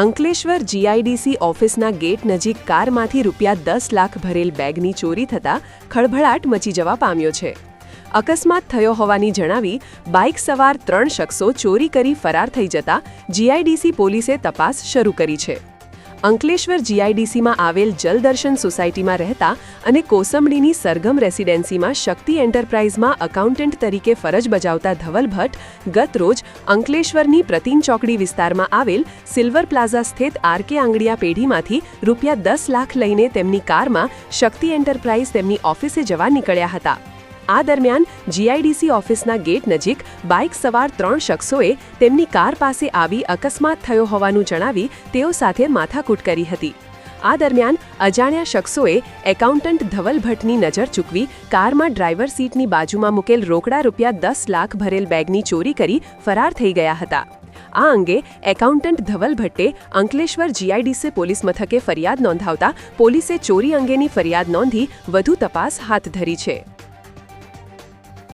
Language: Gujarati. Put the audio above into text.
અંકલેશ્વર જીઆઈડીસી ઓફિસના ગેટ નજીક કારમાંથી રૂપિયા દસ લાખ ભરેલ બેગની ચોરી થતાં ખળભળાટ મચી જવા પામ્યો છે. અકસ્માત થયો હોવાની જણાવી બાઇક સવાર ત્રણ શખ્સો ચોરી કરી ફરાર થઈ જતા જીઆઈડીસી પોલીસે તપાસ શરૂ કરી છે. અંકલેશ્વર જીઆઈડીસીમાં આવેલ જલદર્શન સોસાયટીમાં રહેતા અને કોસંબડીની સરગમ રેસિડેન્સીમાં શક્તિ એન્ટરપ્રાઇઝમાં અકાઉન્ટન્ટ તરીકે ફરજ બજાવતા ધવલ ભટ્ટ ગત રોજ અંકલેશ્વરની પ્રતિન ચોકડી વિસ્તારમાં આવેલ સિલ્વર પ્લાઝા સ્થિત આરકે આંગડિયા પેઢીમાંથી રૂપિયા દસ લાખ લઈને તેમની કારમાં શક્તિ એન્ટરપ્રાઇઝ તેમની ઓફિસે જવા નીકળ્યા હતા. આ દરમિયાન જીઆઈડીસી ઓફિસના ગેટ નજીક બાઇક સવાર ત્રણ શખ્સોએ તેમની કાર પાસે આવી અકસ્માત થયો હોવાનું જણાવી તેઓ સાથે માથાકૂટ કરી હતી. આ દરમિયાન અજાણ્યા શખ્સોએ એકાઉન્ટન્ટ ધવલ ભટ્ટની નજર ચૂકવી કારમાં ડ્રાઈવર સીટની બાજુમાં મૂકેલ રોકડા રૂપિયા દસ લાખ ભરેલ બેગની ચોરી કરી ફરાર થઈ ગયા હતા. આ અંગે એકાઉન્ટન્ટ ધવલ ભટ્ટે અંકલેશ્વર જીઆઈડીસી પોલીસ મથકે ફરિયાદ નોંધાવતા પોલીસે ચોરી અંગેની ફરિયાદ નોંધી વધુ તપાસ હાથ ધરી છે.